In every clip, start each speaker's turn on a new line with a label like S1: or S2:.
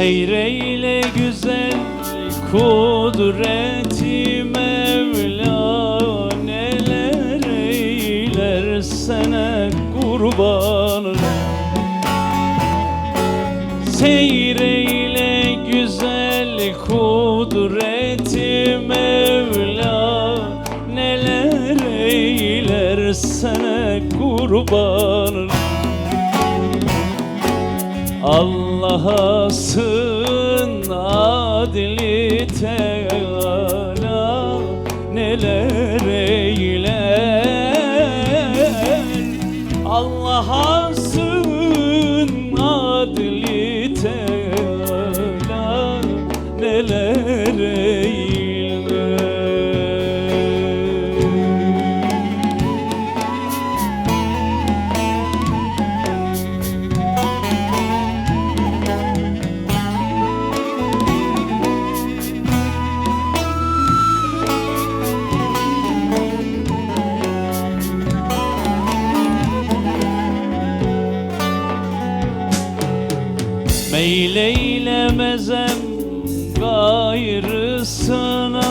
S1: Seyreyle güzel kudreti Mevla Neler eyler sana kurban Seyreyle güzel kudreti Mevla Neler eyler sana kurban Allah'a sığın adli Teala neler eyler Allah'a sığın Meyleylemezem gayrısına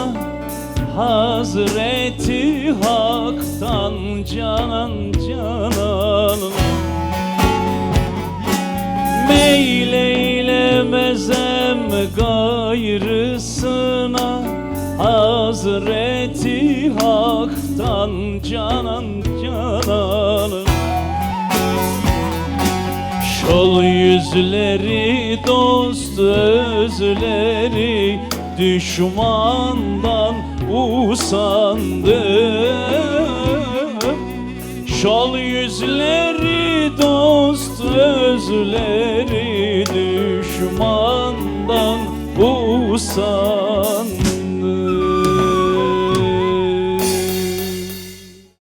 S1: Hazreti Hak'tan canan canan. Meyleylemezem gayrısına Hazreti Hak'tan canan canan Şol yüzleri dost özleri düşmandan usandım Şol yüzleri dost özleri düşmandan usandım